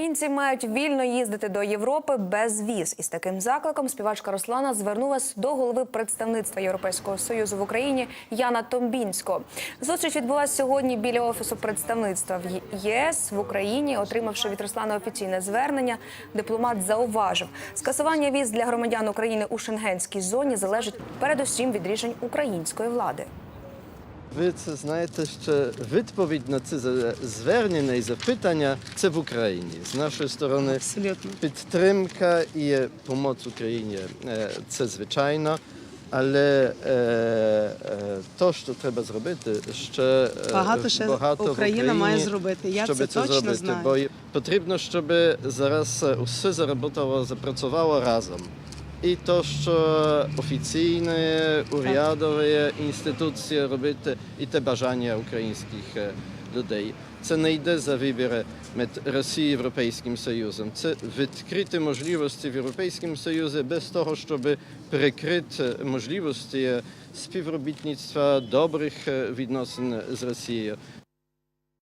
Українці мають вільно їздити до Європи без віз. Із таким закликом співачка Руслана звернулась до голови представництва Європейського союзу в Україні Яна Томбінського. Зустріч відбулася сьогодні біля офісу представництва в ЄС в Україні. Отримавши від Руслана офіційне звернення, дипломат зауважив, скасування віз для громадян України у шенгенській зоні залежить передусім від рішень української влади. Ви це знаєте, що відповідь на це звернення і запитання це в Україні. З нашої сторони Абсолютно. підтримка і допомога Україні е, це звичайно. Але е, е, то, що треба зробити, ще Багато ще багато в Україна Україні, має зробити. Я щоб це точно зробити. знаю. Бо потрібно, щоб зараз е, все заработало, запрацювало разом. І то, що офіційні урядові інституції робити, і те бажання українських людей. Це не йде за вибір між Росією і Європейським Союзом. Це відкриті можливості в Європейському Союзі без того, щоб перекрити можливості співробітництва добрих відносин з Росією.